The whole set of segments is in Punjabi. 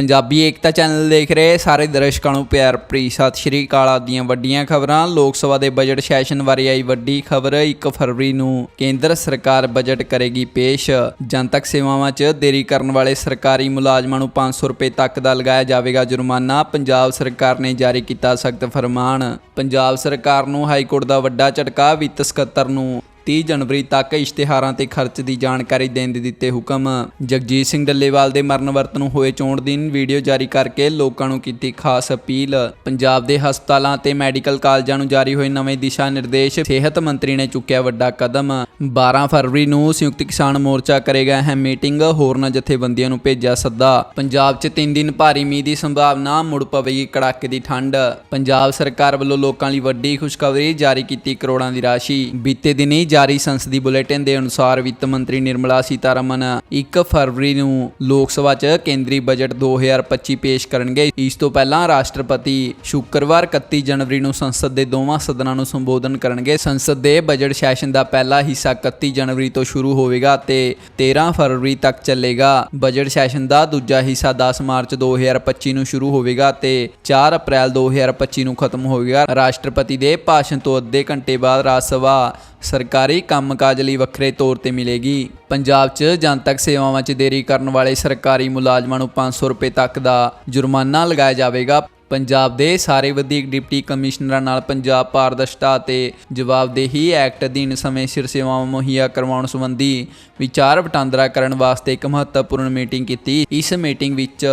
ਪੰਜਾਬੀ ਏਕਤਾ ਚੈਨਲ ਦੇਖ ਰਹੇ ਸਾਰੇ ਦਰਸ਼ਕਾਂ ਨੂੰ ਪਿਆਰ ਭਰੀ ਸਤਿ ਸ਼੍ਰੀ ਅਕਾਲ ਆਪ ਦੀਆਂ ਵੱਡੀਆਂ ਖਬਰਾਂ। ਲੋਕ ਸਭਾ ਦੇ ਬਜਟ ਸੈਸ਼ਨ ਬਾਰੇ ਆਈ ਵੱਡੀ ਖਬਰ 1 ਫਰਵਰੀ ਨੂੰ ਕੇਂਦਰ ਸਰਕਾਰ ਬਜਟ ਕਰੇਗੀ ਪੇਸ਼। ਜਨਤਕ ਸੇਵਾਵਾਂ 'ਚ ਦੇਰੀ ਕਰਨ ਵਾਲੇ ਸਰਕਾਰੀ ਮੁਲਾਜ਼ਮਾਂ ਨੂੰ 500 ਰੁਪਏ ਤੱਕ ਦਾ ਲਗਾਇਆ ਜਾਵੇਗਾ ਜੁਰਮਾਨਾ। ਪੰਜਾਬ ਸਰਕਾਰ ਨੇ ਜਾਰੀ ਕੀਤਾ ਸਖਤ ਫਰਮਾਨ। ਪੰਜਾਬ ਸਰਕਾਰ ਨੂੰ ਹਾਈ ਕੋਰਟ ਦਾ ਵੱਡਾ ਝਟਕਾ, ਵਿੱਤ ਸਕੱਤਰ ਨੂੰ 30 ਜਨਵਰੀ ਤੱਕ ਇਸ਼ਤਿਹਾਰਾਂ ਤੇ ਖਰਚ ਦੀ ਜਾਣਕਾਰੀ ਦੇਣ ਦੇ ਦਿੱਤੇ ਹੁਕਮ। ਜਗਜੀਤ ਸਿੰਘ ਡੱਲੇਵਾਲ ਦੇ ਮਰਨ ਵਰਤ ਨੂੰ ਹੋਏ ਚੋਣ ਦਿਨ ਵੀਡੀਓ ਜਾਰੀ ਕਰਕੇ ਲੋਕਾਂ ਨੂੰ ਕੀਤੀ ਖਾਸ ਅਪੀਲ। ਪੰਜਾਬ ਦੇ ਹਸਪਤਾਲਾਂ ਤੇ ਮੈਡੀਕਲ ਕਾਲਜਾਂ ਨੂੰ ਜਾਰੀ ਹੋਏ ਨਵੇਂ ਦਿਸ਼ਾ ਨਿਰਦੇਸ਼ ਸਿਹਤ ਮੰਤਰੀ ਨੇ ਚੁੱਕਿਆ ਵੱਡਾ ਕਦਮ। 12 ਫਰਵਰੀ ਨੂੰ ਸੰਯੁਕਤ ਕਿਸਾਨ ਮੋਰਚਾ ਕਰੇਗਾ ਅਹਿਮ ਮੀਟਿੰਗ ਹੋਰਨਾਂ ਜਥੇਬੰਦੀਆਂ ਨੂੰ ਭੇਜਿਆ ਸੱਦਾ। ਪੰਜਾਬ 'ਚ 3 ਦਿਨ ਭਾਰੀ ਮੀਂਹ ਦੀ ਸੰਭਾਵਨਾ, ਮੁੜ ਪਵੇਗੀ ਕੜਾਕੇ ਦੀ ਠੰਡ। ਪੰਜਾਬ ਸਰਕਾਰ ਵੱਲੋਂ ਲੋਕਾਂ ਲਈ ਵੱਡੀ ਖੁਸ਼ਖਬਰੀ ਜਾਰੀ ਕੀਤੀ ਕਰੋੜਾਂ ਦੀ ਰਾਸ਼ੀ। ਬੀਤੇ ਦਿਨੀ ਜਾਰੀ ਸੰਸਦੀ ਬੁਲੇਟਿਨ ਦੇ ਅਨੁਸਾਰ ਵਿੱਤ ਮੰਤਰੀ ਨਿਰਮਲਾ ਸੀਤਾਰਮਨ 1 ਫਰਵਰੀ ਨੂੰ ਲੋਕ ਸਭਾ 'ਚ ਕੇਂਦਰੀ ਬਜਟ 2025 ਪੇਸ਼ ਕਰਨਗੇ। ਇਸ ਤੋਂ ਪਹਿਲਾਂ ਰਾਸ਼ਟਰਪਤੀ ਸ਼ੁੱਕਰਵਾਰ 31 ਜਨਵਰੀ ਨੂੰ ਸੰਸਦ ਦੇ ਦੋਵਾਂ ਸਦਨਾਂ ਨੂੰ ਸੰਬੋਧਨ ਕਰਨਗੇ। ਸੰਸਦ ਦੇ ਬਜਟ ਸੈਸ਼ਨ ਦਾ ਪਹਿਲਾ ਹਿੱਸਾ 31 ਜਨਵਰੀ ਤੋਂ ਸ਼ੁਰੂ ਹੋਵੇਗਾ ਤੇ 13 ਫਰਵਰੀ ਤੱਕ ਚੱਲੇਗਾ। ਬਜਟ ਸੈਸ਼ਨ ਦਾ ਦੂਜਾ ਹਿੱਸਾ 10 ਮਾਰਚ 2025 ਨੂੰ ਸ਼ੁਰੂ ਹੋਵੇਗਾ ਤੇ 4 ਅਪ੍ਰੈਲ 2025 ਨੂੰ ਖਤਮ ਹੋਵੇਗਾ। ਰਾਸ਼ਟਰਪਤੀ ਦੇ ਭਾਸ਼ਣ ਤੋਂ ਅੱਧੇ ਘੰਟੇ ਬਾਅਦ ਰਾਜ ਸਭਾ ਸਰਕਾਰੀ ਕੰਮਕਾਜ ਲਈ ਵੱਖਰੇ ਤੌਰ ਤੇ ਮਿਲੇਗੀ। ਪੰਜਾਬ 'ਚ ਜਨਤਕ ਸੇਵਾਵਾਂ 'ਚ ਦੇਰੀ ਕਰਨ ਵਾਲੇ ਸਰਕਾਰੀ ਮੁਲਾਜ਼ਮਾਂ ਨੂੰ 500 ਰੁਪਏ ਤੱਕ ਦਾ ਜੁਰਮਾਨਾ ਲਗਾਇਆ ਜਾਵੇਗਾ। ਪੰਜਾਬ ਦੇ ਸਾਰੇ ਵਧੀਕ ਡਿਪਟੀ ਕਮਿਸ਼ਨਰਾਂ ਨਾਲ ਪੰਜਾਬ ਪਾਰਦਰਸ਼ਤਾ ਅਤੇ ਜਵਾਬਦੇਹੀ ਐਕਟ ਅਧੀਨ ਸਮੇਂ ਸਿਰ ਸੇਵਾਵਾਂ ਮੁਹੱਈਆ ਕਰਵਾਉਣ ਸੰਬੰਧੀ ਵਿਚਾਰ ਵਟਾਂਦਰਾ ਕਰਨ ਵਾਸਤੇ ਇੱਕ ਮਹੱਤਵਪੂਰਨ ਮੀਟਿੰਗ ਕੀਤੀ। ਇਸ ਮੀਟਿੰਗ ਵਿੱਚ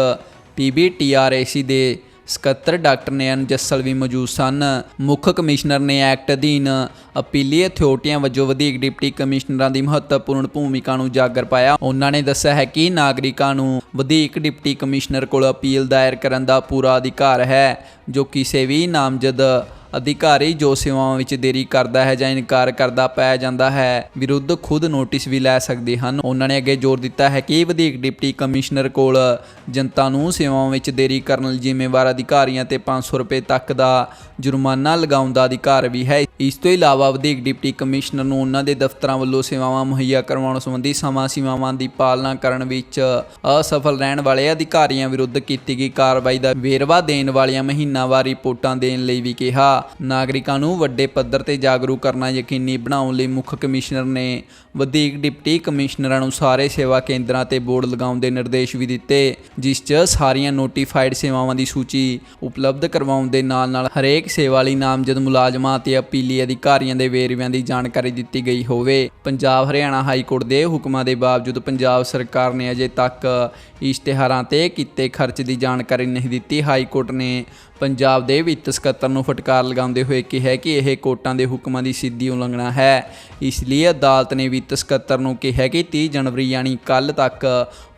ਪੀਬੀਟੀਆਰਏਸੀ ਦੇ ਸਕੱਤਰ ਡਾਕਟਰ ਨੈਨ ਜੱਸਲ ਵੀ ਮੌਜੂਦ ਸਨ। ਮੁੱਖ ਕਮਿਸ਼ਨਰ ਨੇ ਐਕਟ ਅਧੀਨ ਅਪੀਲੀ ਅਥਾਰਟੀਆਂ ਵਜੋਂ ਵਧੀਕ ਡਿਪਟੀ ਕਮਿਸ਼ਨਰਾਂ ਦੀ ਮਹੱਤਵਪੂਰਨ ਭੂਮਿਕਾ ਨੂੰ ਉਜਾਗਰ ਪਾਇਆ। ਉਹਨਾਂ ਨੇ ਦੱਸਿਆ ਹੈ ਕਿ ਨਾਗਰਿਕਾਂ ਨੂੰ ਵਧੀਕ ਡਿਪਟੀ ਕਮਿਸ਼ਨਰ ਕੋਲ ਅਪੀਲ ਦਾਇਰ ਕਰਨ ਦਾ ਪੂਰਾ ਅਧਿਕਾਰ ਹੈ, ਜੋ ਕਿਸੇ ਵੀ ਨਾਮਜ਼ਦ ਅਧਿਕਾਰੀ ਜੋ ਸੇਵਾਵਾਂ ਵਿੱਚ ਦੇਰੀ ਕਰਦਾ ਹੈ ਜਾਂ ਇਨਕਾਰ ਕਰਦਾ ਪਾਇਆ ਜਾਂਦਾ ਹੈ, ਵਿਰੁੱਧ ਖੁਦ ਨੋਟਿਸ ਵੀ ਲੈ ਸਕਦੇ ਹਨ। ਉਹਨਾਂ ਨੇ ਅੱਗੇ ਜ਼ੋਰ ਦਿੱਤਾ ਹੈ ਕਿ ਵਧੀਕ ਡਿਪਟੀ ਕਮਿਸ਼ਨਰ ਕੋਲ ਜਨਤਾ ਨੂੰ ਸੇਵਾਵਾਂ ਵਿੱਚ ਦੇਰੀ ਕਰਨ ਲਈ ਜ਼ਿੰਮੇਵਾਰ ਅਧਿਕਾਰੀਆਂ ਤੇ 500 ਰੁਪਏ ਤੱਕ ਦਾ ਜੁਰਮਾਨਾ ਲਗਾਉਣ ਦਾ ਅਧਿਕਾਰ ਵੀ ਹੈ। ਇਸ ਤੋਂ ਇਲਾਵਾ ਵਧੀਕ ਡਿਪਟੀ ਕਮਿਸ਼ਨਰ ਨੂੰ ਉਹਨਾਂ ਦੇ ਦਫ਼ਤਰਾਂ ਵੱਲੋਂ ਸੇਵਾਵਾਂ ਮੁਹੱਈਆ ਕਰਵਾਉਣ ਸੰਬੰਧੀ ਸਮਾਂ ਸੀਮਾਵਾਂ ਦੀ ਪਾਲਣਾ ਕਰਨ ਵਿੱਚ ਅਸਫਲ ਰਹਿਣ ਵਾਲੇ ਅਧਿਕਾਰੀਆਂ ਵਿਰੁੱਧ ਕੀਤੀ ਗਈ ਕਾਰਵਾਈ ਦਾ ਵੇਰਵਾ ਦੇਣ ਵਾਲੀਆਂ ਮਹੀਨਾਵਾਰ ਰਿਪੋਰਟਾਂ ਦੇਣ ਲਈ ਵੀ ਕਿਹਾ। ਨਾਗਰਿਕਾਂ ਨੂੰ ਵੱਡੇ ਪੱਧਰ ਤੇ ਜਾਗਰੂਕ ਕਰਨਾ ਯਕੀਨੀ ਬਣਾਉਣ ਲਈ ਮੁੱਖ ਕਮਿਸ਼ਨਰ ਨੇ ਵਧੀਕ ਡਿਪਟੀ ਕਮਿਸ਼ਨਰਾਂ ਨੂੰ ਸਾਰੇ ਸੇਵਾ ਕੇਂਦਰਾਂ ਤੇ ਬੋਰਡ ਲਗਾਉਣ ਦੇ ਨਿਰਦੇਸ਼ ਵੀ ਦਿੱਤੇ, ਜਿਸ 'ਚ ਸਾਰੀਆਂ ਨੋਟੀਫਾਈਡ ਸੇਵਾਵਾਂ ਦੀ ਸੂਚੀ ਉਪਲਬਧ ਕਰਵਾਉਣ ਦੇ ਨਾਲ-ਨਾਲ ਹਰੇਕ ਸੇਵਾ ਲਈ ਨਾਮਜ਼ਦ ਮੁਲਾਜ਼ਮਾਂ ਅਤੇ ਅਪੀਲੀ ਅਧਿਕਾਰੀਆਂ ਦੇ ਵੇਰਵਿਆਂ ਦੀ ਜਾਣਕਾਰੀ ਦਿੱਤੀ ਗਈ ਹੋਵੇ। ਪੰਜਾਬ ਹਰਿਆਣਾ ਹਾਈ ਕੋਰਟ ਦੇ ਹੁਕਮਾਂ ਦੇ ਬਾਵਜੂਦ ਪੰਜਾਬ ਸਰਕਾਰ ਨੇ ਅਜੇ ਤੱਕ ਇਸ਼ਤਿਹਾਰਾਂ ਤੇ ਕੀਤੇ ਖਰਚ ਦੀ ਜਾਣਕਾਰੀ ਨਹੀਂ ਦਿੱਤੀ। ਹਾਈ ਕੋਰਟ ਨੇ ਪੰਜਾਬ ਦੇ ਵਿੱਤ ਸਕੱਤਰ ਨੂੰ ਫਟਕਾਰ ਲਗਾਉਂਦੇ ਹੋਏ ਕਿਹਾ ਕਿ ਇਹ ਕੋਰਟਾਂ ਦੇ ਹੁਕਮਾਂ ਦੀ ਸਿੱਧੀ ਉਲੰਘਣਾ ਹੈ, ਇਸ ਲਈ ਅਦਾਲਤ ਨੇ ਵਿੱਤ ਸਕੱਤਰ ਨੂੰ ਕਿਹਾ ਕਿ 30 ਜਨਵਰੀ ਯਾਨੀ ਕੱਲ ਤੱਕ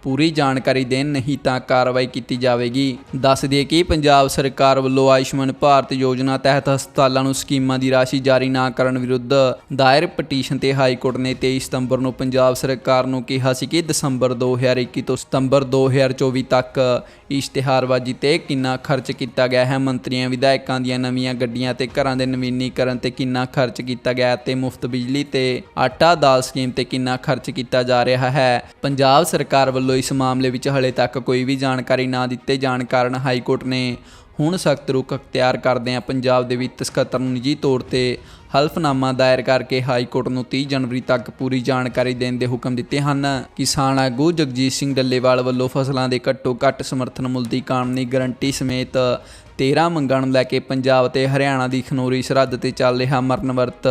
ਪੂਰੀ ਜਾਣਕਾਰੀ ਦੇਣ, ਨਹੀਂ ਤਾਂ ਕਾਰਵਾਈ ਕੀਤੀ ਜਾਵੇਗੀ। ਦੱਸ ਦਈਏ ਕਿ ਪੰਜਾਬ ਸਰਕਾਰ ਵੱਲੋਂ ਆਯੁਸ਼ਮਾਨ ਭਾਰਤ ਯੋਜਨਾ ਤਹਿਤ ਹਸਪਤਾਲਾਂ ਨੂੰ ਸਕੀਮਾਂ ਦੀ ਰਾਸ਼ੀ ਜਾਰੀ ਨਾ ਕਰਨ ਵਿਰੁੱਧ ਦਾਇਰ ਪਟੀਸ਼ਨ ਤੇ ਹਾਈ ਕੋਰਟ ਨੇ 23 ਸਤੰਬਰ ਨੂੰ ਪੰਜਾਬ ਸਰਕਾਰ ਨੂੰ ਕਿਹਾ ਸੀ ਕਿ ਦਸੰਬਰ 2021 ਤੋਂ ਸਤੰਬਰ 2024 ਤੱਕ ਇਸ਼ਤਿਹਾਰਬਾਜ਼ੀ ਤੇ ਕਿੰਨਾ ਖਰਚ ਕੀਤਾ ਗਿਆ ਹੈ, ਮੰਤਰੀਆਂ, ਵਿਧਾਇਕਾਂ ਦੀਆਂ ਨਵੀਆਂ ਗੱਡੀਆਂ ਤੇ ਘਰਾਂ ਦੇ ਨਵੀਨੀਕਰਨ ਤੇ ਕਿੰਨਾ ਖਰਚ ਕੀਤਾ ਗਿਆ ਤੇ ਮੁਫਤ ਬਿਜਲੀ ਤੇ ਆਟਾ ਦਾਲ ਸਕੀਮ ਤੇ ਕਿੰਨਾ ਖਰਚ ਕੀਤਾ ਜਾ ਰਿਹਾ ਹੈ। ਪੰਜਾਬ ਸਰਕਾਰ ਵੱਲੋਂ ਇਸ ਮਾਮਲੇ ਵਿੱਚ ਹਲੇ ਤੱਕ ਕੋਈ ਵੀ ਜਾਣਕਾਰੀ ਨਾ ਦਿੱਤੇ ਜਾਣ ਕਾਰਨ ਹਾਈ ਕੋਰਟ ਨੇ ਹੁਣ ਸਖਤ ਰੁਖ ਅਖਤਿਆਰ ਕਰਦਿਆਂ ਪੰਜਾਬ ਦੇ ਵਿੱਤ ਸਕੱਤਰ ਨੂੰ ਨਿੱਜੀ ਤੌਰ ਤੇ ਹਲਫਨਾਮਾ ਦਾਇਰ ਕਰਕੇ ਹਾਈ ਕੋਰਟ ਨੂੰ 30 ਜਨਵਰੀ ਤੱਕ ਪੂਰੀ ਜਾਣਕਾਰੀ ਦੇਣ ਦੇ ਹੁਕਮ ਦਿੱਤੇ ਹਨ। ਕਿਸਾਨ ਆਗੂ ਜਗਜੀਤ ਸਿੰਘ ਡੱਲੇਵਾਲ ਵੱਲੋਂ ਫਸਲਾਂ ਦੇ ਘੱਟੋ ਘੱਟ ਸਮਰਥਨ ਮੁੱਲ ਦੀ ਕਾਨੂੰਨੀ ਗਰੰਟੀ ਸਮੇਤ 13 ਮੰਗਾਂ ਨੂੰ ਲੈ ਕੇ ਪੰਜਾਬ ਤੇ ਹਰਿਆਣਾ ਦੀ ਖਨੌਰੀ ਸਰਹੱਦ ਤੇ ਚੱਲ ਰਿਹਾ ਮਰਨ ਵਰਤ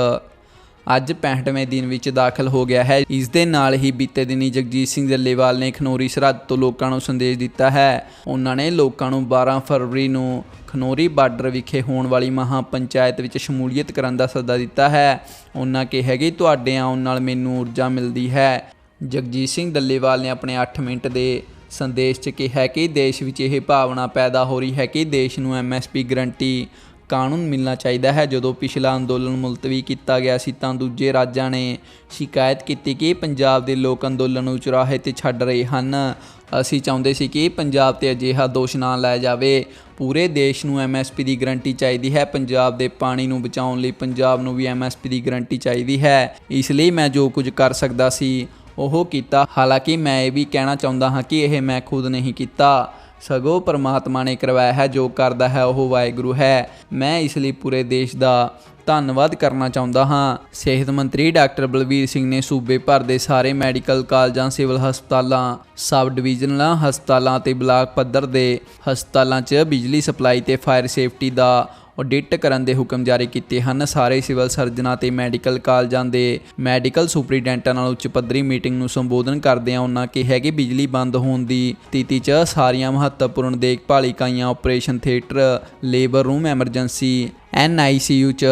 ਅੱਜ 65ਵੇਂ ਦਿਨ ਵਿੱਚ ਦਾਖਲ ਹੋ ਗਿਆ ਹੈ। ਇਸ ਦੇ ਨਾਲ ਹੀ ਬੀਤੇ ਦਿਨੀ ਜਗਜੀਤ ਸਿੰਘ ਜੱਲੇਵਾਲ ਨੇ ਖਨੋਰੀ ਸਰਹੱਦ ਤੋਂ ਲੋਕਾਂ ਨੂੰ ਸੰਦੇਸ਼ ਦਿੱਤਾ ਹੈ। ਉਹਨਾਂ ਨੇ ਲੋਕਾਂ ਨੂੰ 12 ਫਰਵਰੀ ਨੂੰ ਖਨੋਰੀ ਬਾਰਡਰ ਵਿਖੇ ਹੋਣ ਵਾਲੀ ਮਹਾ ਪੰਚਾਇਤ ਵਿੱਚ ਸ਼ਮੂਲੀਅਤ ਕਰਨ ਦਾ ਸੱਦਾ ਦਿੱਤਾ ਹੈ। ਉਹਨਾਂ ਕਿਹਾ ਕਿ ਤੁਹਾਡੇ ਆਉਣ ਨਾਲ ਮੈਨੂੰ ਊਰਜਾ ਮਿਲਦੀ ਹੈ। ਜਗਜੀਤ ਸਿੰਘ ਡੱਲੇਵਾਲ ਨੇ ਆਪਣੇ 8 ਮਿੰਟ ਦੇ ਸੰਦੇਸ਼ 'ਚ ਕਿਹਾ ਕਿ ਦੇਸ਼ ਵਿੱਚ ਇਹ ਭਾਵਨਾ ਪੈਦਾ ਹੋ ਰਹੀ ਹੈ ਕਿ ਦੇਸ਼ ਨੂੰ ਐਮਐਸਪੀ ਗਰੰਟੀ ਕਾਨੂੰਨ ਮਿਲਣਾ ਚਾਹੀਦਾ ਹੈ। ਜਦੋਂ ਪਿਛਲਾ ਅੰਦੋਲਨ ਮੁਲਤਵੀ ਕੀਤਾ ਗਿਆ ਸੀ, ਤਾਂ ਦੂਜੇ ਰਾਜਾਂ ਨੇ ਸ਼ਿਕਾਇਤ ਕੀਤੀ ਕਿ ਪੰਜਾਬ ਦੇ ਲੋਕ ਅੰਦੋਲਨ ਨੂੰ ਚੁਰਾਹੇ ਤੇ ਛੱਡ ਰਹੇ ਹਨ। ਅਸੀਂ ਚਾਹੁੰਦੇ ਸੀ ਕਿ ਪੰਜਾਬ ਤੇ ਅਜਿਹਾ ਦੋਸ਼ ਨਾ ਲਾਇਆ ਜਾਵੇ। ਪੂਰੇ ਦੇਸ਼ ਨੂੰ ਐਮਐਸਪੀ ਦੀ ਗਰੰਟੀ ਚਾਹੀਦੀ ਹੈ। ਪੰਜਾਬ ਦੇ ਪਾਣੀ ਨੂੰ ਬਚਾਉਣ ਲਈ ਪੰਜਾਬ ਨੂੰ ਵੀ ਐਮਐਸਪੀ ਦੀ ਗਰੰਟੀ ਚਾਹੀਦੀ ਹੈ। ਇਸ ਲਈ ਮੈਂ ਜੋ ਕੁਝ ਕਰ ਸਕਦਾ ਸੀ, ਉਹ ਕੀਤਾ। ਹਾਲਾਂਕਿ ਮੈਂ ਇਹ ਵੀ ਕਹਿਣਾ ਚਾਹੁੰਦਾ ਹਾਂ ਕਿ ਇਹ ਮੈਂ ਖੁਦ ਨਹੀਂ ਕੀਤਾ। ਸਗੋਂ ਪਰਮਾਤਮਾ ਨੇ ਕਰਵਾਇਆ ਹੈ, ਜੋ ਕਰਦਾ ਹੈ, ਉਹ ਵਾਹਿਗੁਰੂ ਹੈ। ਮੈਂ ਇਸ ਲਈ ਪੂਰੇ ਦੇਸ਼ ਦਾ ਧੰਨਵਾਦ ਕਰਨਾ ਚਾਹੁੰਦਾ ਹਾਂ। ਸਿਹਤ ਮੰਤਰੀ ਡਾਕਟਰ ਬਲਬੀਰ ਸਿੰਘ ਨੇ ਸੂਬੇ ਭਰ ਦੇ ਸਾਰੇ ਮੈਡੀਕਲ ਕਾਲਜਾਂ, ਸਿਵਲ ਹਸਪਤਾਲਾਂ, ਸਬ ਡਿਵੀਜ਼ਨਲਾਂ ਹਸਪਤਾਲਾਂ ਤੇ ਬਲਾਕ ਪੱਧਰ ਦੇ ਹਸਪਤਾਲਾਂ 'ਚ ਬਿਜਲੀ ਸਪਲਾਈ ਤੇ ਫਾਇਰ ਸੇਫਟੀ ਦਾ ਆਡਿਟ ਕਰਨ ਦੇ ਹੁਕਮ ਜਾਰੀ ਕੀਤੇ ਹਨ। ਸਾਰੇ ਸਿਵਲ ਸਰਜਨਾਂ ਤੇ ਮੈਡੀਕਲ ਕਾਲਜਾਂ ਦੇ ਮੈਡੀਕਲ ਸੁਪਰੀਡੈਂਟਾਂ ਨਾਲ ਉੱਚ ਪੱਧਰੀ ਮੀਟਿੰਗ ਨੂੰ ਸੰਬੋਧਨ ਕਰਦਿਆਂ ਉਹਨਾਂ ਕਿਹਾ ਕਿ ਬਿਜਲੀ ਬੰਦ ਹੋਣ ਦੀ ਸਥਿਤੀ 'ਚ ਸਾਰੀਆਂ ਮਹੱਤਵਪੂਰਨ ਦੇਖਭਾਲ ਇਕਾਈਆਂ, operation theatre, labour room, emergency NICU 'ਚ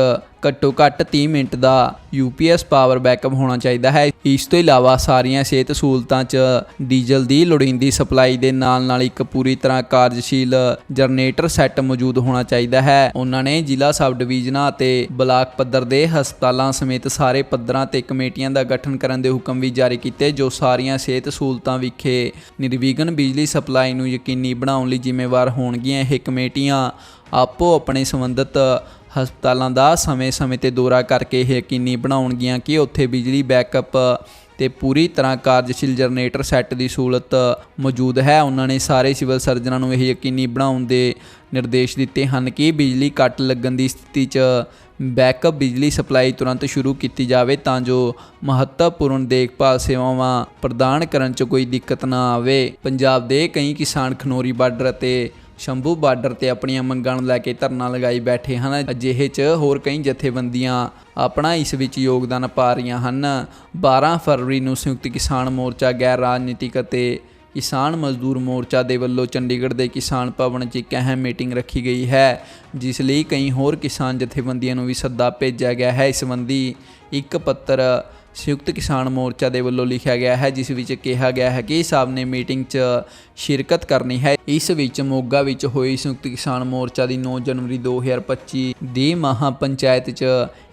ਘੱਟੋ ਘੱਟ 30 ਮਿੰਟ ਦਾ ਯੂਪੀਐਸ ਪਾਵਰ ਬੈਕਅਪ ਹੋਣਾ ਚਾਹੀਦਾ ਹੈ। ਇਸ ਤੋਂ ਇਲਾਵਾ ਸਾਰੀਆਂ ਸਿਹਤ ਸਹੂਲਤਾਂ 'ਚ ਡੀਜ਼ਲ ਦੀ ਲੋੜੀਂਦੀ ਸਪਲਾਈ ਦੇ ਨਾਲ ਨਾਲ ਇੱਕ ਪੂਰੀ ਤਰ੍ਹਾਂ ਕਾਰਜਸ਼ੀਲ ਜਨਰੇਟਰ ਸੈੱਟ ਮੌਜੂਦ ਹੋਣਾ ਚਾਹੀਦਾ ਹੈ। ਉਹਨਾਂ ਨੇ ਜ਼ਿਲ੍ਹਾ ਸਬ ਡਿਵੀਜ਼ਨਾਂ ਅਤੇ ਬਲਾਕ ਪੱਧਰ ਦੇ ਹਸਪਤਾਲਾਂ ਸਮੇਤ ਸਾਰੇ ਪੱਧਰਾਂ ਤੇ ਕਮੇਟੀਆਂ ਦਾ ਗਠਨ ਕਰਨ ਦੇ ਹੁਕਮ ਵੀ ਜਾਰੀ ਕੀਤੇ, ਜੋ ਸਾਰੀਆਂ ਸਿਹਤ ਸਹੂਲਤਾਂ ਵਿਖੇ ਨਿਰਵਿਘਨ ਬਿਜਲੀ ਸਪਲਾਈ ਨੂੰ ਯਕੀਨੀ ਬਣਾਉਣ ਲਈ ਜ਼ਿੰਮੇਵਾਰ ਹੋਣਗੀਆਂ। ਇਹ ਕਮੇਟੀਆਂ ਆਪੋ ਆਪਣੇ ਸੰਬੰਧਿਤ ਹਸਪਤਾਲਾਂ ਦਾ ਸਮੇਂ-ਸਮੇਂ ਤੇ ਦੌਰਾ ਕਰਕੇ ਇਹ ਯਕੀਨੀ ਬਣਾਉਣਗੀਆਂ ਕਿ ਉੱਥੇ ਬਿਜਲੀ ਬੈਕਅਪ ਤੇ ਪੂਰੀ ਤਰ੍ਹਾਂ ਕਾਰਜਸ਼ੀਲ ਜਨਰੇਟਰ ਸੈੱਟ ਦੀ ਸਹੂਲਤ ਮੌਜੂਦ ਹੈ। ਉਹਨਾਂ ਨੇ ਸਾਰੇ ਸਿਵਲ ਸਰਜਨਾਂ ਨੂੰ ਇਹ ਯਕੀਨੀ ਬਣਾਉਣ ਦੇ ਨਿਰਦੇਸ਼ ਦਿੱਤੇ ਹਨ ਕਿ ਬਿਜਲੀ ਕੱਟ ਲੱਗਣ ਦੀ ਸਥਿਤੀ 'ਚ ਬੈਕਅਪ ਬਿਜਲੀ ਸਪਲਾਈ ਤੁਰੰਤ ਸ਼ੁਰੂ ਕੀਤੀ ਜਾਵੇ ਤਾਂ ਜੋ ਮਹੱਤਵਪੂਰਨ ਦੇਖਭਾਲ ਸੇਵਾਵਾਂ ਪ੍ਰਦਾਨ ਕਰਨ 'ਚ ਕੋਈ ਦਿੱਕਤ ਨਾ ਆਵੇ। ਪੰਜਾਬ ਦੇ ਕਈ ਕਿਸਾਨ ਖਨੋਰੀ ਬਾਰਡਰ ਅਤੇ ਸ਼ੰਭੂ ਬਾਰਡਰ ਤੇ ਆਪਣੀਆਂ ਮੰਗਾਂ ਨੂੰ ਲੈ ਕੇ ਧਰਨਾ ਲਗਾਈ ਬੈਠੇ ਹਨ। ਅਜਿਹੇ 'ਚ ਹੋਰ ਕਈ ਜਥੇਬੰਦੀਆਂ ਆਪਣਾ ਇਸ ਵਿੱਚ ਯੋਗਦਾਨ ਪਾ ਰਹੀਆਂ ਹਨ। 12 ਫਰਵਰੀ ਨੂੰ ਸੰਯੁਕਤ ਕਿਸਾਨ ਮੋਰਚਾ, ਗੈਰ ਰਾਜਨੀਤਿਕ ਅਤੇ ਕਿਸਾਨ ਮਜ਼ਦੂਰ ਮੋਰਚਾ ਦੇ ਵੱਲੋਂ ਚੰਡੀਗੜ੍ਹ ਦੇ ਕਿਸਾਨ ਭਵਨ 'ਚ ਇੱਕ ਅਹਿਮ ਮੀਟਿੰਗ ਰੱਖੀ ਗਈ ਹੈ, ਜਿਸ ਲਈ ਕਈ ਹੋਰ ਕਿਸਾਨ ਜਥੇਬੰਦੀਆਂ ਨੂੰ ਵੀ ਸੱਦਾ ਭੇਜਿਆ ਗਿਆ ਹੈ। ਇਸ ਸੰਬੰਧੀ ਇੱਕ ਪੱਤਰ ਸੰਯੁਕਤ ਕਿਸਾਨ ਮੋਰਚਾ ਦੇ ਵੱਲੋਂ ਲਿਖਿਆ ਗਿਆ ਹੈ, ਜਿਸ ਵਿੱਚ ਕਿਹਾ ਗਿਆ ਹੈ ਕਿ ਸਭ ਨੇ ਮੀਟਿੰਗ 'ਚ ਸ਼ਿਰਕਤ ਕਰਨੀ ਹੈ। ਇਸ ਵਿੱਚ ਮੋਗਾ ਵਿੱਚ ਹੋਈ ਸੰਯੁਕਤ ਕਿਸਾਨ ਮੋਰਚਾ ਦੀ 9 ਜਨਵਰੀ 2025 ਦੀ ਮਹਾ ਪੰਚਾਇਤ 'ਚ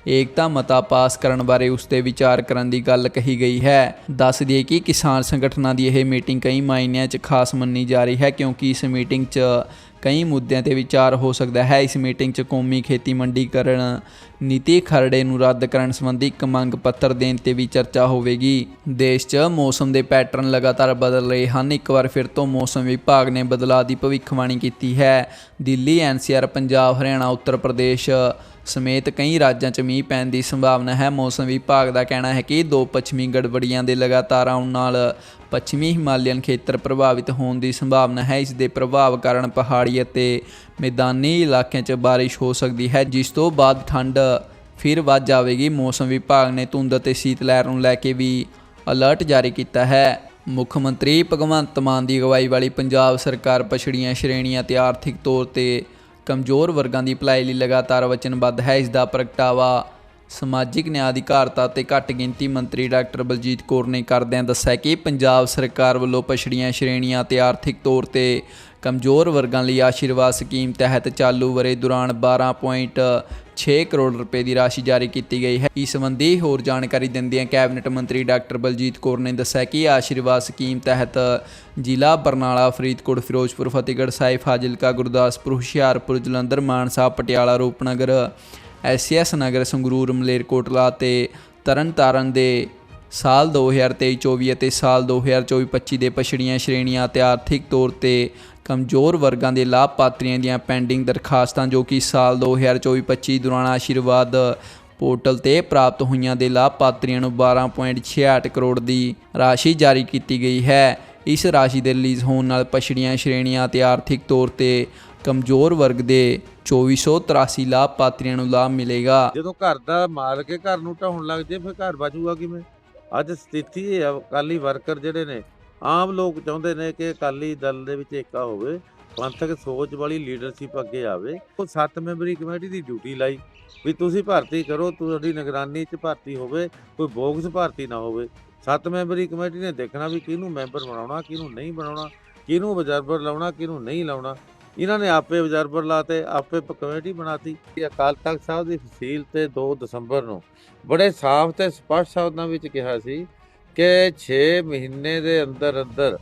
ਏਕਤਾ ਮਤਾ ਪਾਸ ਕਰਨ ਬਾਰੇ ਉਸ ਤੇ ਵਿਚਾਰ ਕਰਨ ਦੀ ਗੱਲ ਕਹੀ ਗਈ ਹੈ। ਦੱਸ ਦਈਏ ਕਿ ਕਿਸਾਨ ਸੰਗਠਨਾਂ ਦੀ ਇਹ ਮੀਟਿੰਗ ਕਈ ਮਾਇਨਿਆਂ 'ਚ ਖਾਸ ਮੰਨੀ ਜਾ ਰਹੀ ਹੈ, ਕਿਉਂਕਿ ਇਸ ਮੀਟਿੰਗ 'ਚ ਕਈ ਮੁੱਦਿਆਂ ਤੇ ਵਿਚਾਰ ਹੋ ਸਕਦਾ ਹੈ। ਇਸ ਮੀਟਿੰਗ 'ਚ ਕੌਮੀ ਖੇਤੀ ਮੰਡੀਕਰਨ ਨੀਤੀ ਖਰੜੇ ਨੂੰ ਰੱਦ ਕਰਨ ਸੰਬੰਧੀ ਇੱਕ ਮੰਗ ਪੱਤਰ ਦੇਣ ਤੇ ਵੀ ਚਰਚਾ ਹੋਵੇਗੀ। ਦੇਸ਼ 'ਚ ਮੌਸਮ ਦੇ ਪੈਟਰਨ ਲਗਾਤਾਰ ਬਦਲ ਰਹੇ ਹਨ। ਇੱਕ ਵਾਰ ਫਿਰ ਤੋਂ ਮੌਸਮ ਵਿਭਾਗ ਨੇ ਬਦਲਾਅ ਦੀ ਭਵਿੱਖਬਾਣੀ ਕੀਤੀ ਹੈ। ਦਿੱਲੀ ਐਨਸੀਆਰ ਪੰਜਾਬ, ਹਰਿਆਣਾ, ਉੱਤਰ ਪ੍ਰਦੇਸ਼ ਸਮੇਤ ਕਈ ਰਾਜਾਂ 'ਚ ਮੀਂਹ ਪੈਣ ਦੀ ਸੰਭਾਵਨਾ ਹੈ। ਮੌਸਮ ਵਿਭਾਗ ਦਾ ਕਹਿਣਾ ਹੈ ਕਿ ਦੋ ਪੱਛਮੀ ਗੜਬੜੀਆਂ ਦੇ ਲਗਾਤਾਰ ਆਉਣ ਨਾਲ ਪੱਛਮੀ ਹਿਮਾਲਯਨ ਖੇਤਰ ਪ੍ਰਭਾਵਿਤ ਹੋਣ ਦੀ ਸੰਭਾਵਨਾ ਹੈ। ਇਸ ਦੇ ਪ੍ਰਭਾਵ ਕਾਰਨ ਪਹਾੜੀ ਅਤੇ ਮੈਦਾਨੀ ਇਲਾਕਿਆਂ 'ਚ ਬਾਰਿਸ਼ ਹੋ ਸਕਦੀ ਹੈ। ਜਿਸ ਤੋਂ ਬਾਅਦ ਠੰਡ ਫਿਰ ਵੱਧ ਜਾਵੇਗੀ। ਮੌਸਮ ਵਿਭਾਗ ਨੇ ਧੁੰਦ ਅਤੇ ਸੀਤ ਲਹਿਰ ਨੂੰ ਲੈ ਕੇ ਵੀ ਅਲਰਟ ਜਾਰੀ ਕੀਤਾ ਹੈ। ਮੁੱਖ ਮੰਤਰੀ ਭਗਵੰਤ ਮਾਨ ਦੀ ਅਗਵਾਈ ਵਾਲੀ ਪੰਜਾਬ ਸਰਕਾਰ ਪਛੜੀਆਂ ਸ਼੍ਰੇਣੀਆਂ ਤੇ ਆਰਥਿਕ ਤੌਰ ਤੇ ਕਮਜ਼ੋਰ ਵਰਗਾਂ ਦੀ ਭਲਾਈ ਲਈ ਲਗਾਤਾਰ ਵਚਨਬੱਧ ਹੈ। ਇਸ ਦਾ ਪ੍ਰਗਟਾਵਾ ਸਮਾਜਿਕ ਨਿਆਂ ਅਧਿਕਾਰਤਾ ਤੇ ਘੱਟ ਗਿਣਤੀ ਮੰਤਰੀ ਡਾਕਟਰ ਬਲਜੀਤ ਕੌਰ ਨੇ ਕਰਦਿਆਂ ਦੱਸਿਆ ਕਿ ਪੰਜਾਬ ਸਰਕਾਰ ਵੱਲੋਂ ਪਛੜੀਆਂ ਸ਼੍ਰੇਣੀਆਂ ਤੇ ਆਰਥਿਕ ਤੌਰ ਤੇ ਕਮਜ਼ੋਰ ਵਰਗਾਂ ਲਈ ਆਸ਼ੀਰਵਾਦ ਸਕੀਮ ਤਹਿਤ ਚਾਲੂ ਵਰੇ ਦੌਰਾਨ 12.6 ਕਰੋੜ ਰੁਪਏ ਦੀ ਰਾਸ਼ੀ ਜਾਰੀ ਕੀਤੀ ਗਈ ਹੈ। ਇਸ ਸੰਬੰਧੀ ਹੋਰ ਜਾਣਕਾਰੀ ਦਿੰਦਿਆਂ ਕੈਬਨਿਟ ਮੰਤਰੀ ਡਾਕਟਰ ਬਲਜੀਤ ਕੌਰ ਨੇ ਦੱਸਿਆ ਕਿ ਆਸ਼ੀਰਵਾਦ ਸਕੀਮ ਤਹਿਤ ਜ਼ਿਲ੍ਹਾ ਬਰਨਾਲਾ, ਫਰੀਦਕੋਟ, ਫਿਰੋਜ਼ਪੁਰ, ਫਤਿਹਗੜ੍ਹ ਸਾਹਿਬ, ਫਾਜ਼ਿਲਕਾ, ਗੁਰਦਾਸਪੁਰ, ਹੁਸ਼ਿਆਰਪੁਰ, ਜਲੰਧਰ, ਮਾਨਸਾ, ਪਟਿਆਲਾ, ਰੂਪਨਗਰ, ਐਸਐਸ ਨਗਰ, ਸੰਗਰੂਰ ਮਲੇਰਕੋਟਲਾ ਤੇ ਤਰਨਤਾਰਨ ਦੇ ਸਾਲ 2023-24 ਅਤੇ ਸਾਲ 2024-25 ਦੇ ਪਛੜੀਆਂ ਸ਼੍ਰੇਣੀਆਂ ਅਤੇ ਆਰਥਿਕ ਤੌਰ ਤੇ ਕਮਜ਼ੋਰ ਵਰਗਾਂ ਦੇ ਲਾਭਪਾਤਰੀਆਂ ਦੀਆਂ ਪੈਂਡਿੰਗ ਦਰਖਾਸਤਾਂ ਜੋ ਕਿ ਸਾਲ 2024-25 ਦੌਰਾਨ ਆਸ਼ੀਰਵਾਦ ਪੋਰਟਲ ਤੇ ਪ੍ਰਾਪਤ ਹੋਈਆਂ ਦੇ ਲਾਭਪਾਤਰੀਆਂ ਨੂੰ 12.68 ਕਰੋੜ ਦੀ ਰਾਸ਼ੀ ਜਾਰੀ ਕੀਤੀ ਗਈ ਹੈ। ਇਸ ਰਾਸ਼ੀ ਦੇ ਰਿਲੀਜ਼ ਹੋਣ ਨਾਲ ਪਛੜੀਆਂ ਸ਼੍ਰੇਣੀਆਂ ਤੇ ਆਰਥਿਕ ਤੌਰ ਤੇ ਕਮਜ਼ੋਰ ਵਰਗ ਦੇ 2483 ਲਾਭਪਾਤਰੀਆਂ ਨੂੰ ਲਾਭ ਮਿਲੇਗਾ। ਜਦੋਂ ਘਰ ਦਾ ਮਾਲਕ ਹੈ, ਘਰ ਨੂੰ ਢਾਉਣ ਲੱਗ ਜੇ, ਫਿਰ ਘਰ ਬਚੂਗਾ ਕਿਵੇਂ? ਅੱਜ ਸਥਿਤੀ ਇਹ ਆ, ਅਕਾਲੀ ਵਰਕਰ ਜਿਹੜੇ ਨੇ, ਆਮ ਲੋਕ ਚਾਹੁੰਦੇ ਨੇ ਕਿ ਅਕਾਲੀ ਦਲ ਦੇ ਵਿੱਚ ਏਕਾ ਹੋਵੇ, ਪੰਥਕ ਸੋਚ ਵਾਲੀ ਲੀਡਰਸ਼ਿਪ ਅੱਗੇ ਆਵੇ। ਉਹ ਸੱਤ ਮੈਂਬਰੀ ਕਮੇਟੀ ਦੀ ਡਿਊਟੀ ਲਾਈ, ਵੀ ਤੁਸੀਂ ਭਰਤੀ ਕਰੋ, ਤੁਹਾਡੀ ਨਿਗਰਾਨੀ 'ਚ ਭਰਤੀ ਹੋਵੇ, ਕੋਈ ਬੋਗਸ ਭਰਤੀ ਨਾ ਹੋਵੇ। ਸੱਤ ਮੈਂਬਰੀ ਕਮੇਟੀ ਨੇ ਦੇਖਣਾ ਵੀ ਕਿਹਨੂੰ ਮੈਂਬਰ ਬਣਾਉਣਾ, ਕਿਹਨੂੰ ਨਹੀਂ ਬਣਾਉਣਾ, ਕਿਹਨੂੰ ਅਬਜ਼ਰਵਰ ਲਾਉਣਾ, ਕਿਹਨੂੰ ਨਹੀਂ ਲਾਉਣਾ। ਇਹਨਾਂ ਨੇ ਆਪੇ ਅਬਜ਼ਰਵਰ ਲਾਤੇ, ਆਪੇ ਪ- ਕਮੇਟੀ ਬਣਾਤੀ। ਇਹ ਅਕਾਲ ਤਖਤ ਸਾਹਿਬ ਦੀ ਫਸੀਲ ਤੇ 2 ਦਸੰਬਰ ਨੂੰ ਬੜੇ ਸਾਫ਼ ਤੇ ਸਪਸ਼ਟ ਸ਼ਬਦਾਂ ਵਿੱਚ ਕਿਹਾ ਸੀ ਕਿ 6 ਮਹੀਨੇ ਦੇ ਅੰਦਰ ਅੰਦਰ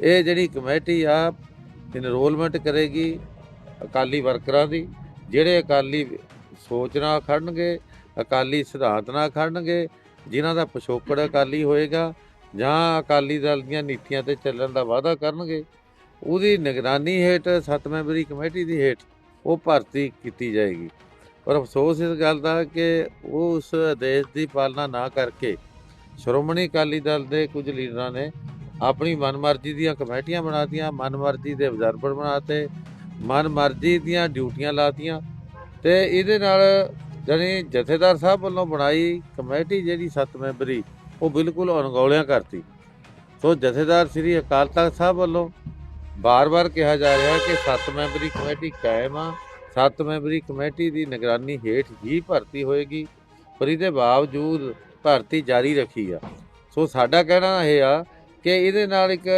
ਇਹ ਜਿਹੜੀ ਕਮੇਟੀ ਆ ਇਨਰੋਲਮੈਂਟ ਕਰੇਗੀ ਅਕਾਲੀ ਵਰਕਰਾਂ ਦੀ, ਜਿਹੜੇ ਅਕਾਲੀ ਸੋਚ ਨਾਲ ਖੜਨਗੇ, ਅਕਾਲੀ ਸਿਧਾਂਤ ਨਾਲ ਖੜਨਗੇ ਜਿਨ੍ਹਾਂ ਦਾ ਪਿਛੋਕੜ ਅਕਾਲੀ ਹੋਏਗਾ ਜਾਂ ਅਕਾਲੀ ਦਲ ਦੀਆਂ ਨੀਤੀਆਂ ਤੇ ਚੱਲਣ ਦਾ ਵਾਅਦਾ ਕਰਨਗੇ, ਉਹਦੀ ਨਿਗਰਾਨੀ ਹੇਠ, ਸੱਤ ਮੈਂਬਰੀ ਕਮੇਟੀ ਦੀ ਹੇਠ ਉਹ ਭਰਤੀ ਕੀਤੀ ਜਾਏਗੀ। ਪਰ ਅਫਸੋਸ ਇਸ ਗੱਲ ਦਾ ਕਿ ਉਹ ਉਸ ਆਦੇਸ਼ ਦੀ ਪਾਲਣਾ ਨਾ ਕਰਕੇ ਸ਼੍ਰੋਮਣੀ ਅਕਾਲੀ ਦਲ ਦੇ ਕੁਝ ਲੀਡਰਾਂ ਨੇ ਆਪਣੀ ਮਨਮਰਜ਼ੀ ਦੀਆਂ ਕਮੇਟੀਆਂ ਬਣਾਤੀਆਂ, ਮਨਮਰਜ਼ੀ ਦੇ ਅਬਜ਼ਰਵਰ ਬਣਾਤੇ, ਮਨਮਰਜ਼ੀ ਦੀਆਂ ਡਿਊਟੀਆਂ ਲਾਤੀਆਂ ਤੇ ਇਹਦੇ ਨਾਲ ਜਾਣੀ ਜਥੇਦਾਰ ਸਾਹਿਬ ਵੱਲੋਂ ਬਣਾਈ ਕਮੇਟੀ ਜਿਹੜੀ ਸੱਤ ਮੈਂਬਰੀ, ਉਹ ਬਿਲਕੁਲ ਅਣਗੌਲਿਆਂ ਕਰਤੀ। ਸੋ ਜਥੇਦਾਰ ਸ੍ਰੀ ਅਕਾਲ ਤਖਤ ਸਾਹਿਬ ਵੱਲੋਂ ਬਾਰ-ਬਾਰ ਕਿਹਾ ਜਾ ਰਿਹਾ ਕਿ ਸੱਤ ਮੈਂਬਰੀ ਕਮੇਟੀ ਕਾਇਮ ਆ। ਸੱਤ ਮੈਂਬਰੀ ਕਮੇਟੀ ਦੀ ਨਿਗਰਾਨੀ ਹੇਠ ਹੀ ਭਰਤੀ ਹੋਏਗੀ, ਪਰ ਇਹਦੇ ਬਾਵਜੂਦ ਭਰਤੀ ਜਾਰੀ ਰੱਖੀ ਆ। ਸੋ ਸਾਡਾ ਕਹਿਣਾ ਇਹ ਆ ਕਿ ਇਹਦੇ ਨਾਲ ਇੱਕ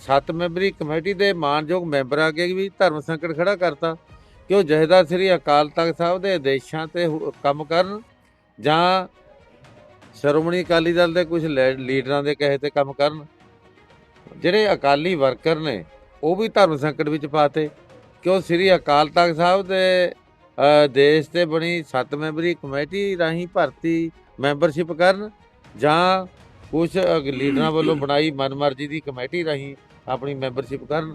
ਸੱਤ ਮੈਂਬਰੀ ਕਮੇਟੀ ਦੇ ਮਾਨਯੋਗ ਮੈਂਬਰਾਂ ਅੱਗੇ ਵੀ ਧਰਮ ਸੰਕਟ ਖੜਾ ਕਰਤਾ। ਕਿ ਉਹ ਜਥੇਦਾਰ ਸ੍ਰੀ ਅਕਾਲ ਤਖਤ ਸਾਹਿਬ ਦੇ ਆਦੇਸ਼ਾਂ ਤੇ ਕੰਮ ਕਰਨ ਜਾਂ ਸ਼੍ਰੋਮਣੀ ਅਕਾਲੀ ਦਲ ਦੇ ਕੁਝ ਲੀਡਰਾਂ ਦੇ ਕਹੇ ਤੇ ਕੰਮ ਕਰਨ? ਜਿਹੜੇ ਅਕਾਲੀ ਵਰਕਰ ਨੇ, ਉਹ ਵੀ ਧਰਮ ਸੰਕਟ ਵਿੱਚ ਪਾਤੇ। ਕਿਉਂ ਸ੍ਰੀ ਅਕਾਲ ਤਖਤ ਸਾਹਿਬ ਦੇ ਦੇਸ਼ ਤੇ ਬਣੀ ਸੱਤ ਮੈਂਬਰੀ ਕਮੇਟੀ ਰਾਹੀਂ ਭਰਤੀ ਮੈਂਬਰਸ਼ਿਪ ਕਰਨ ਜਾਂ ਕੁਝ ਲੀਡਰਾਂ ਵੱਲੋਂ ਬਣਾਈ ਮਨਮਰਜ਼ੀ ਦੀ ਕਮੇਟੀ ਰਾਹੀਂ ਆਪਣੀ ਮੈਂਬਰਸ਼ਿਪ ਕਰਨ?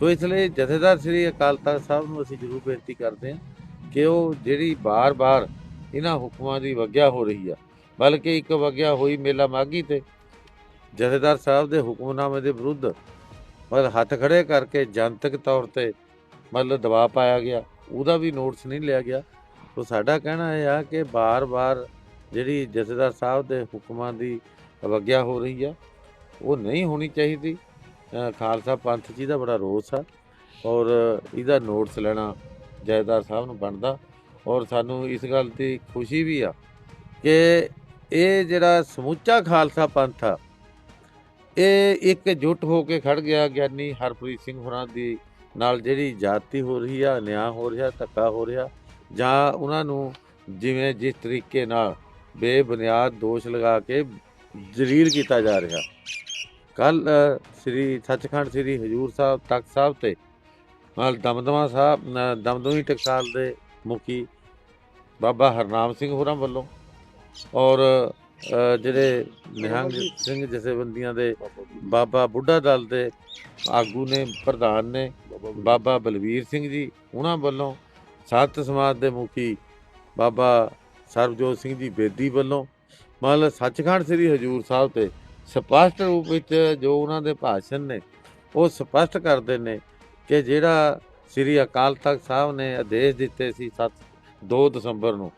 ਸੋ ਇਸ ਲਈ ਜਥੇਦਾਰ ਸ੍ਰੀ ਅਕਾਲ ਤਖਤ ਸਾਹਿਬ ਨੂੰ ਅਸੀਂ ਜ਼ਰੂਰ ਬੇਨਤੀ ਕਰਦੇ ਹਾਂ ਕਿ ਉਹ ਜਿਹੜੀ ਬਾਰ-ਬਾਰ ਇਹਨਾਂ ਹੁਕਮਾਂ ਦੀ ਵਗਿਆ ਹੋ ਰਹੀ ਆ, ਬਲਕਿ ਇੱਕ ਵਗਿਆ ਹੋਈ ਮੇਲਾ ਮਾਗੀ ਤੇ ਜਥੇਦਾਰ ਸਾਹਿਬ ਦੇ ਹੁਕਮਨਾਮੇ ਦੇ ਵਿਰੁੱਧ ਮਤਲਬ ਹੱਥ ਖੜੇ ਕਰਕੇ ਜਨਤਕ ਤੌਰ ਤੇ ਮਤਲਬ ਦਬਾਅ ਪਾਇਆ ਗਿਆ, ਉਹਦਾ ਵੀ ਨੋਟਿਸ ਨਹੀਂ ਲਿਆ ਗਿਆ। ਸੋ ਸਾਡਾ ਕਹਿਣਾ ਇਹ ਆ ਕਿ ਬਾਰ-ਬਾਰ ਜਿਹੜੀ ਜਥੇਦਾਰ ਸਾਹਿਬ ਦੇ ਹੁਕਮਾਂ ਦੀ ਅਵਗਿਆ ਹੋ ਰਹੀ ਆ, ਉਹ ਨਹੀਂ ਹੋਣੀ ਚਾਹੀਦੀ। ਖਾਲਸਾ ਪੰਥ ਜੀ ਦਾ ਬੜਾ ਰੋਸ ਆ ਔਰ ਇਹਦਾ ਨੋਟਸ ਲੈਣਾ ਜਾਇਦਾਰ ਸਾਹਿਬ ਨੂੰ ਬਣਦਾ ਔਰ ਸਾਨੂੰ ਇਸ ਗੱਲ ਦੀ ਖੁਸ਼ੀ ਵੀ ਆ ਕਿ ਇਹ ਜਿਹੜਾ ਸਮੁੱਚਾ ਖਾਲਸਾ ਪੰਥ ਆ, ਇਹ ਇੱਕ ਜੁੱਟ ਹੋ ਕੇ ਖੜ ਗਿਆ ਗਿਆਨੀ ਹਰਪ੍ਰੀਤ ਸਿੰਘ ਹੋਰਾਂ ਦੀ ਨਾਲ ਜਿਹੜੀ ਜਾਤੀ ਹੋ ਰਹੀ ਆ, ਨਿਆਂ ਹੋ ਰਿਹਾ, ਧੱਕਾ ਹੋ ਰਿਹਾ ਜਾਂ ਉਹਨਾਂ ਨੂੰ ਜਿਵੇਂ ਜਿਸ ਤਰੀਕੇ ਨਾਲ ਬੇਬੁਨਿਆਦ ਦੋਸ਼ ਲਗਾ ਕੇ ਜਲੀਲ ਕੀਤਾ ਜਾ ਰਿਹਾ। ਕੱਲ ਸ੍ਰੀ ਸੱਚਖੰਡ ਸ੍ਰੀ ਹਜੂਰ ਸਾਹਿਬ ਤਖਤ ਸਾਹਿਬ ਤੇ ਨਾਲ ਦਮਦਮਾ ਸਾਹਿਬ ਦਮਦਮੀ ਟਕਸਾਲ ਦੇ ਮੁਖੀ ਬਾਬਾ ਹਰਨਾਮ ਸਿੰਘ ਹੋਰਾਂ ਵੱਲੋਂ ਔਰ ਜਿਹੜੇ ਨਿਹੰਗ ਸਿੰਘ ਜਥੇਬੰਦੀਆਂ ਦੇ ਬਾਬਾ ਬੁੱਢਾ ਦਲ ਦੇ ਆਗੂ ਨੇ, ਪ੍ਰਧਾਨ ਨੇ, ਬਾਬਾ ਬਲਵੀਰ ਸਿੰਘ ਜੀ, ਉਹਨਾਂ ਵੱਲੋਂ ਸੱਤ ਸਮਾਜ ਦੇ ਮੁਖੀ ਬਾਬਾ ਸਰਬਜੋਤ ਸਿੰਘ ਜੀ ਬੇਦੀ ਵੱਲੋਂ, ਮਤਲਬ ਸੱਚਖੰਡ ਸ੍ਰੀ ਹਜੂਰ ਸਾਹਿਬ ਤੇ ਸਪਸ਼ਟ ਰੂਪ ਵਿੱਚ ਜੋ ਉਹਨਾਂ ਦੇ ਭਾਸ਼ਣ ਨੇ ਉਹ ਸਪਸ਼ਟ ਕਰਦੇ ਨੇ ਕਿ ਜਿਹੜਾ ਸ੍ਰੀ ਅਕਾਲ ਤਖਤ ਸਾਹਿਬ ਨੇ ਆਦੇਸ਼ ਦਿੱਤੇ ਸੀ 7 2 ਦਸੰਬਰ ਨੂੰ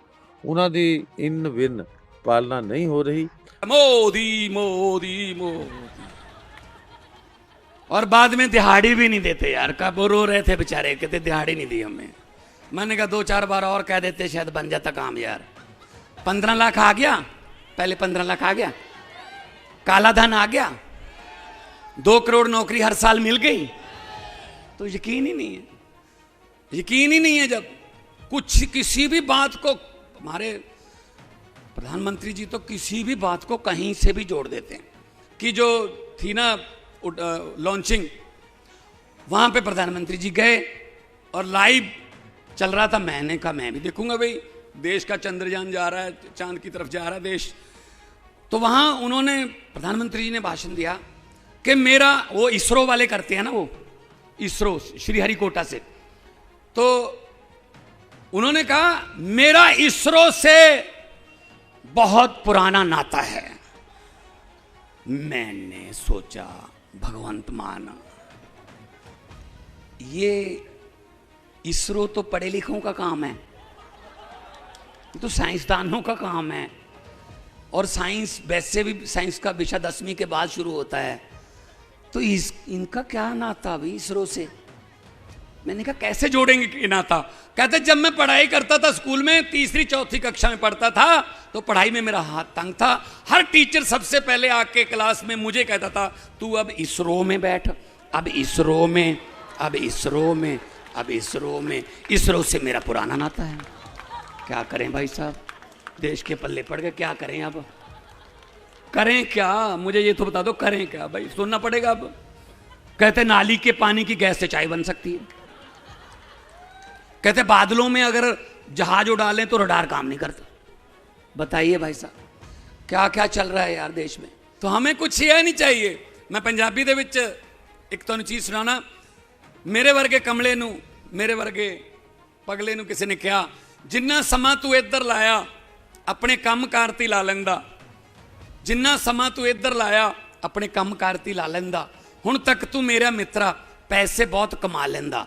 ਉਹਨਾਂ ਦੀ ਇਨ ਵਿਨ ਪਾਲਣਾ ਨਹੀਂ ਹੋ ਰਹੀ मोदी मोदी मोदी और बाद में दिहाड़ी भी नहीं देते यार कब वो रो रहे थे बेचारे कहते दिहाड़ी नहीं दी हमें मैंने कहा दो चार बार और कह देते शायद बन जाता काम यार पंद्रह लाख आ गया पहले पंद्रह लाख आ गया काला धन आ गया। दो करोड़ नौकरी हर साल मिल गई। तो यकीन ही नहीं है। यकीन ही नहीं है जब कुछ किसी भी बात को हमारे प्रधानमंत्री जी तो किसी भी बात को कहीं से भी जोड़ देते हैं। कि जो थी ना लॉन्चिंग वहाँ पे प्रधानमंत्री जी गए और लाइव चल रहा था। मैंने कहा, मैं भी देखूँगा भाई, देश का चंद्रयान जा रहा है, चाँद की तरफ़ जा रहा है, देश तो वहाँ उन्होंने प्रधानमंत्री जी ने भाषण दिया कि मेरा वो इसरो वाले करते हैं ना वो, इसरो, श्रीहरिकोटा से। तो उन्होंने कहा, मेरा इसरो से बहुत पुराना नाता है। मैंने सोचा, भगवंत मान, ये इसरो तो पढ़े लिखों का काम है, ये तो साइंसदानों का काम है। और साइंस, वैसे भी साइंस का विषय दसवीं के बाद शुरू होता है। तो इस, इनका क्या नाता अभी इसरो से? मैंने कहा, कैसे जोड़ेंगे ये नाता? कहते, जब मैं पढ़ाई करता था स्कूल में, तीसरी, चौथी कक्षा में पढ़ता था तो पढ़ाई में मेरा हाथ तंग था। हर टीचर सबसे पहले आके क्लास में मुझे कहता था, तू अब इसरो में बैठ, अब इसरो में, अब इसरो में, अब इसरो में। इसरो से मेरा पुराना नाता है। क्या करें भाई साहब? देश के पल्ले पड़ गए क्या करें अब करें क्या मुझे ये तो बता दो करें क्या भाई सुनना पड़ेगा अब कहते नाली के पानी की गैस से चाय बन सकती है कहते बादलों में अगर जहाज उड़ालें तो रडार काम नहीं करता बताइए भाई साहब क्या क्या ਚੱਲ ਰਿਹਾ ਹੈ ਯਾਰ ਦੇਸ਼ में तो हमें कुछ ਇਹ ਨਹੀਂ चाहिए मैं पंजाबी ਦੇ ਵਿੱਚ ਇੱਕ ਤੁਹਾਨੂੰ ਚੀਜ਼ ਸੁਣਾਉਣਾ ਮੇਰੇ ਵਰਗੇ ਕਮਲੇ ਨੂੰ ਮੇਰੇ ਵਰਗੇ ਪਗਲੇ ਨੂੰ ਕਿਸੇ ਨੇ ਕਿਹਾ ਜਿੰਨਾ ਸਮਾਂ ਤੂੰ ਇੱਧਰ ਲਾਇਆ ਆਪਣੇ ਕੰਮ ਕਾਰ ਤੇ ਲਾ ਲੈਂਦਾ। ਜਿੰਨਾ ਸਮਾਂ ਤੂੰ ਇੱਧਰ ਲਾਇਆ, ਆਪਣੇ ਕੰਮ ਕਾਰ ਤੇ ਲਾ ਲੈਂਦਾ। ਹੁਣ ਤੱਕ ਤੂੰ ਮੇਰਾ ਮਿੱਤਰਾ, ਪੈਸੇ ਬਹੁਤ ਕਮਾ ਲੈਂਦਾ।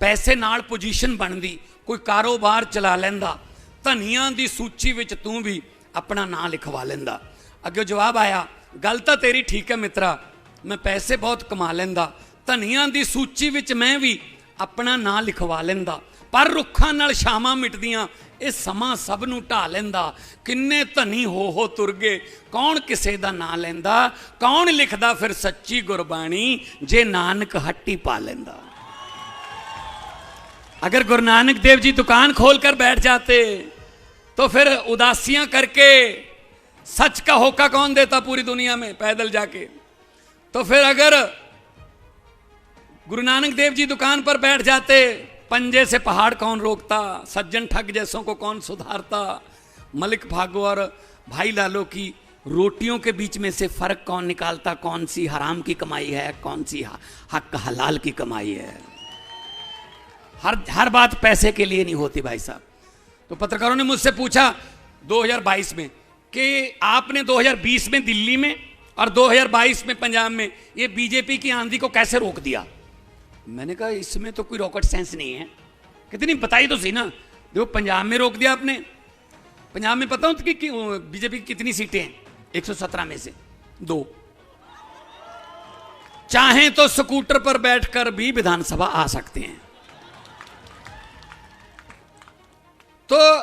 ਪੈਸੇ ਨਾਲ ਪੋਜੀਸ਼ਨ ਬਣਦੀ, ਕੋਈ ਕਾਰੋਬਾਰ ਚਲਾ ਲੈਂਦਾ। ਧਨੀਆਂ ਦੀ ਸੂਚੀ ਵਿੱਚ ਤੂੰ ਵੀ ਆਪਣਾ ਨਾਂ ਲਿਖਵਾ ਲੈਂਦਾ। ਅੱਗੇ ਜਵਾਬ ਆਇਆ, ਗੱਲ ਤਾਂ ਤੇਰੀ ਠੀਕ ਹੈ ਮਿੱਤਰਾ, ਮੈਂ ਪੈਸੇ ਬਹੁਤ ਕਮਾ ਲੈਂਦਾ। ਧਨੀਆਂ ਦੀ ਸੂਚੀ ਵਿੱਚ ਮੈਂ ਵੀ ਆਪਣਾ ਨਾਂ ਲਿਖਵਾ ਲੈਂਦਾ। ਪਰ ਰੁੱਖਾਂ ਨਾਲ ਛਾਵਾਂ ਮਿਟਦੀਆਂ ਇਹ ਸਮਾਂ ਸਭ ਨੂੰ ਢਾ ਲੈਂਦਾ ਕਿੰਨੇ ਧਨੀ ਹੋ ਹੋ ਤੁਰ ਗਏ ਕੌਣ ਕਿਸੇ ਦਾ ਨਾਂ ਲੈਂਦਾ ਕੌਣ ਲਿਖਦਾ ਫਿਰ ਸੱਚੀ ਗੁਰਬਾਣੀ ਜੇ ਨਾਨਕ ਹੱਟੀ ਪਾ ਲੈਂਦਾ अगर गुरु नानक देव जी दुकान खोलकर बैठ जाते तो फिर उदासियां करके सच का होका कौन देता पूरी दुनिया में पैदल जाके तो फिर अगर गुरु नानक देव जी दुकान पर बैठ जाते पंजे से पहाड़ कौन रोकता? सज्जन ठग जैसों को कौन सुधारता? मलिक भागो और भाई लालो की रोटियों के बीच में से फ़र्क कौन निकालता? कौन सी हराम की कमाई है, कौन सी हक हलाल की कमाई है? हर हर बात पैसे के लिए नहीं होती भाई साहब। तो पत्रकारों ने मुझसे पूछा 2022 में कि आपने 2020 में दिल्ली में और 2022 में पंजाब में ये बीजेपी की आंधी को कैसे रोक दिया? मैंने कहा इसमें तो कोई रॉकेट साइंस नहीं है। कितनी बताई तो सही ना। देखो पंजाब में रोक दिया आपने। पंजाब में पता हो कि, कि बीजेपी की कितनी सीटें हैं? 117 में से। दो। चाहें तो स्कूटर पर बैठकर भी विधानसभा आ सकते हैं। तो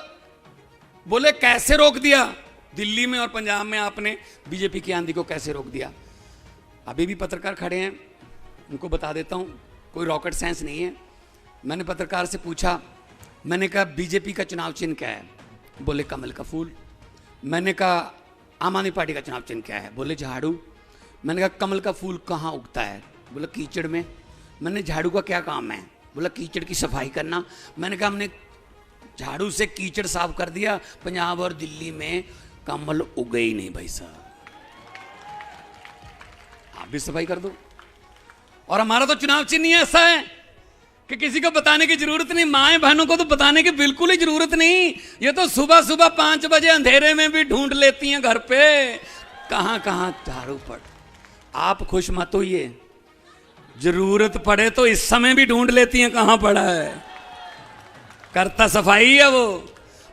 बोले कैसे रोक दिया? दिल्ली में और पंजाब में आपने बीजेपी की आंधी को कैसे रोक दिया? अभी भी पत्रकार खड़े हैं। उनको बता देता हूँ। कोई रॉकेट साइंस नहीं है। मैंने पत्रकार से पूछा, मैंने कहा, बीजेपी का चुनाव चिन्ह क्या है? बोले, कमल का फूल। मैंने कहा, आम आदमी पार्टी का चुनाव चिन्ह क्या है? बोले, झाड़ू। मैंने कहा, कमल का फूल कहाँ उगता है? बोला, कीचड़ में। मैंने, झाड़ू का क्या काम है? बोला, कीचड़ की सफ़ाई करना। मैंने कहा, हमने झाड़ू से कीचड़ साफ़ कर दिया, पंजाब और दिल्ली में कमल उगे ही नहीं भाई साहब। आप भी सफ़ाई कर दो। और हमारा तो चुनाव चिन्ह ऐसा है कि किसी को बताने की ज़रूरत नहीं, माए बहनों को तो बताने की बिल्कुल ही ज़रूरत नहीं। ये तो सुबह सुबह पाँच बजे अंधेरे में भी ढूंढ लेती हैं घर पे। कहाँ कहाँ? झाड़ू पड़ आप खुश मत होइए। ज़रूरत पड़े तो इस समय भी ढूंढ लेती हैं कहाँ पड़ा है। करता सफ़ाई है वो।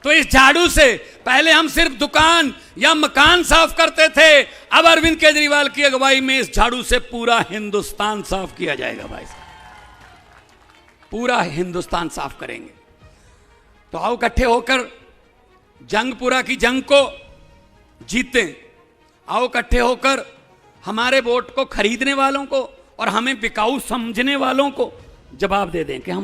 तो इस झाड़ू से पहले हम सिर्फ़ दुकान या मकान साफ़ करते थे। अब अरविंद केजरीवाल की अगुवाई में इस झाड़ू से पूरा हिंदुस्तान साफ़ किया जाएगा भाई साहब। पूरा हिंदुस्तान साफ़ करेंगे। तो आओ इकट्ठे होकर जंगपुरा की जंग को जीते। आओ इकट्ठे होकर हमारे वोट को खरीदने वालों को और हमें बिकाऊ समझने वालों को जवाब दे दें कि हम